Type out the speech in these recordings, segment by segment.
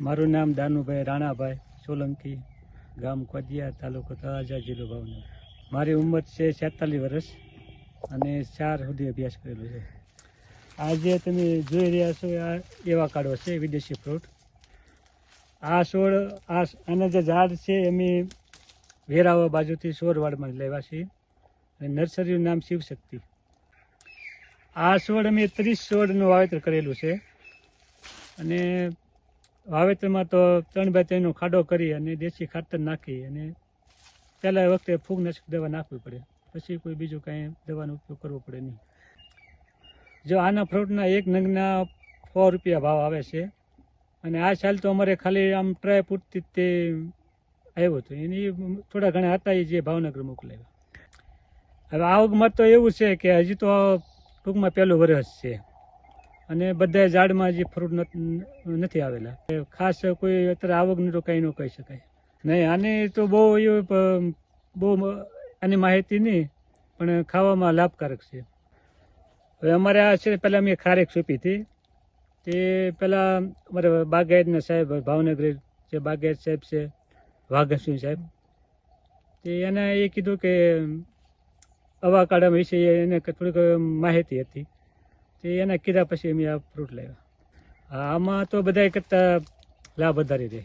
મારું નામ દાનુભાઈ રાણાભાઈ સોલંકી ગામ કોદિયા, તાલુકો તળાજા, જિલ્લો ભાવનગર. મારી ઉંમર છે છેતાલીસ વર્ષ અને ચાર સુધી અભ્યાસ કરેલો છે. આજે તમે જોઈ રહ્યા છો આ એવા કાઢો છે, વિદેશી ફ્રૂટ. આ છોડ આ આના જે ઝાડ છે એમ વેરાવા બાજુથી સોરવાડમાં લેવા છીએ. નર્સરીનું નામ શિવશક્તિ. આ છોડ અમે ત્રીસ છોડનું વાવેતર કરેલું છે. અને વાવેતરમાં તો ત્રણ બાય ત્રણનો ખાડો કરી અને દેશી ખાતર નાખી અને પહેલાં વખતે ફૂગનાશક દવા નાખવી પડે. પછી કોઈ બીજું કાંઈ દવાનો ઉપયોગ કરવો પડે નહીં. જો આના ફ્રૂટના એક નંગના સો રૂપિયા ભાવ આવે છે અને આ સાલ તો અમારે ખાલી આમ ટ્રાય પૂરતી તે આવ્યો હતો. એની થોડા ઘણા હતા એ જે ભાવનગર મોકલાવ્યા. હવે આ વખતમાં તો એવું છે કે હજી તો ટૂંકમાં પહેલું વરસ છે. અને બધા ઝાડમાં હજી ફ્રૂટ નથી આવેલા. એ ખાસ કોઈ અત્યારે આવકનું તો કંઈ ન કહી શકાય. નહીં આની તો બહુ એવું બહુ આની માહિતી નહીં, પણ ખાવામાં લાભકારક છે. હવે અમારે આ છે પહેલાં મેં ખારેક સોંપી હતી. તે પહેલાં અમારે બાગાયતના સાહેબ, ભાવનગર જે બાગાયત સાહેબ છે વાઘસિંહ સાહેબ, તે એને એ કીધું કે અવાકાડા વિશે એને થોડીક માહિતી હતી. એના કીધા પછી અમે આ ફ્રૂટ લાવ્યા. આમાં તો બધા કરતાં લાભ વધારી દે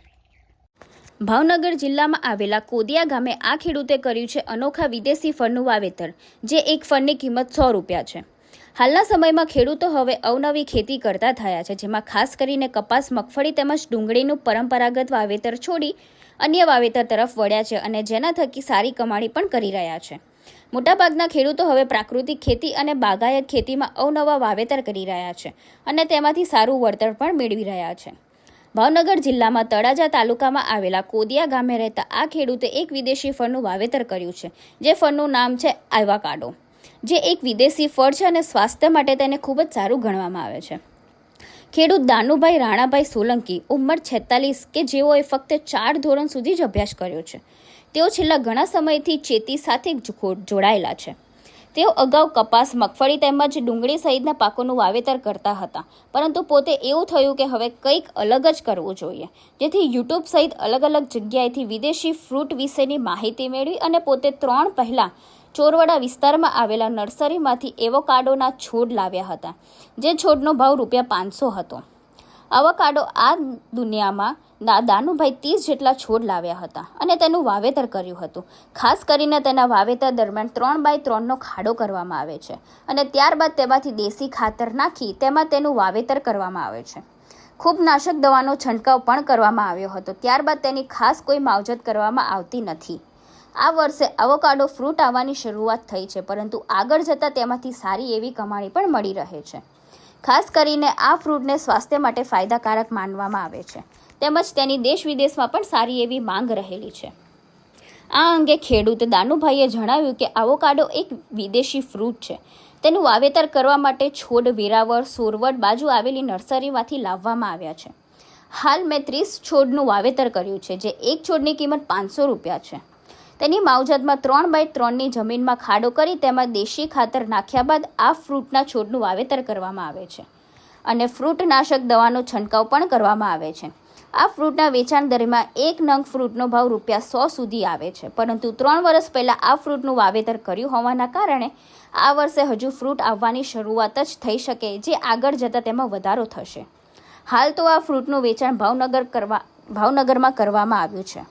ભાવનગર જિલ્લામાં આવેલા કોદિયા ગામે આ ખેડૂતે કર્યું છે અનોખા વિદેશી ફળનું વાવેતર, જે એક ફળની કિંમત સો રૂપિયા છે. હાલના સમયમાં ખેડૂતો હવે અવનવી ખેતી કરતા થયા છે, જેમાં ખાસ કરીને કપાસ, મગફળી તેમજ ડુંગળીનું પરંપરાગત વાવેતર છોડી અન્ય વાવેતર તરફ વળ્યા છે અને જેના થકી સારી કમાણી પણ કરી રહ્યા છે. મોટાભાગના ખેડૂતો હવે પ્રાકૃતિક ખેતી અને બાગાયત ખેતીમાં અવનવા વાવેતર કરી રહ્યા છે અને તેમાંથી સારું વળતર પણ મેળવી રહ્યા છે. ભાવનગર જિલ્લામાં તળાજા તાલુકામાં આવેલા કોદિયા ગામે રહેતા આ ખેડૂતે એક વિદેશી ફળનું વાવેતર કર્યું છે, જે ફળનું નામ છે આયવાકાડો. જે એક વિદેશી ફળ છે અને સ્વાસ્થ્ય માટે તેને ખૂબ જ સારું ગણવામાં આવે છે. ખેડૂત દાનુભાઈ રાણાભાઈ સોલંકી ઉંમર છેતાલીસ કે જેઓએ ફક્ત ચાર ધોરણ સુધી જ અભ્યાસ કર્યો છે. તેઓ છેલ્લા ઘણા સમયથી ચેતી સાથે જોડાયેલા છે. તેઓ અગાઉ કપાસ, મગફળી તેમજ ડુંગળી સહિતના પાકોનું વાવેતર કરતા હતા, પરંતુ પોતે એવું થયું કે હવે કંઈક અલગ જ કરવું જોઈએ. જેથી યુટ્યુબ સહિત અલગ અલગ જગ્યાએથી વિદેશી ફ્રૂટ વિશેની માહિતી મેળવી અને પોતે ત્રણ પહેલાં ચોરવાડા વિસ્તારમાં આવેલા નર્સરીમાંથી એવોકાડોના છોડ લાવ્યા હતા, જે છોડનો ભાવ રૂપિયા પાંચસો હતો. અવોકાડો આ દુનિયામાં ના દાનુભાઈ ત્રીસ જેટલા છોડ લાવ્યા હતા અને તેનું વાવેતર કર્યું હતું. ખાસ કરીને તેના વાવેતર દરમિયાન ત્રણ બાય ત્રણનો ખાડો કરવામાં આવે છે અને ત્યારબાદ તેમાંથી દેશી ખાતર નાખી તેમાં તેનું વાવેતર કરવામાં આવે છે. ખૂબ નાશક દવાનો છંટકાવ પણ કરવામાં આવ્યો હતો. ત્યારબાદ તેની ખાસ કોઈ માવજત કરવામાં આવતી નથી. આ વર્ષે અવોકાડો ફ્રૂટ આવવાની શરૂઆત થઈ છે, પરંતુ આગળ જતાં તેમાંથી સારી એવી કમાણી પણ મળી રહે છે. ખાસ કરીને આ ફ્રૂટને સ્વાસ્થ્ય માટે ફાયદાકારક માનવામાં આવે છે. તેમજ તેની દેશ વિદેશમાં પણ સારી એવી માંગ રહેલી છે. આ અંગે ખેડૂત દાનુભાઈએ જણાવ્યું કે આવોકાડો એક વિદેશી ફ્રૂટ છે. તેનું વાવેતર કરવા માટે છોડ વેરાવળ, સોરવડ બાજુ આવેલી નર્સરીમાંથી લાવવામાં આવ્યા છે. હાલ મેં ત્રીસ છોડનું વાવેતર કર્યું છે, જે એક છોડની કિંમત પાંચસો રૂપિયા છે. તેની માવજતમાં ત્રણ બાય ત્રણની જમીનમાં ખાડો કરી તેમાં દેશી ખાતર નાખ્યા બાદ આ ફ્રૂટના છોડનું વાવેતર કરવામાં આવે છે. અને ફ્રૂટનાશક દવાનો છંટકાવ પણ કરવામાં આવે છે. આ ફ્રૂટના વેચાણ દરમિયાન એક નંગ ફ્રૂટનો ભાવ રૂપિયા સો સુધી આવે છે. પરંતુ ત્રણ વર્ષ પહેલાં આ ફ્રૂટનું વાવેતર કર્યું હોવાના કારણે આ વર્ષે હજુ ફ્રૂટ આવવાની શરૂઆત જ થઈ શકે જે આગળ જતાં તેમાં વધારો થશે. હાલ તો આ ફ્રૂટનું વેચાણ ભાવનગર કરવા, ભાવનગરમાં કરવામાં આવ્યું છે.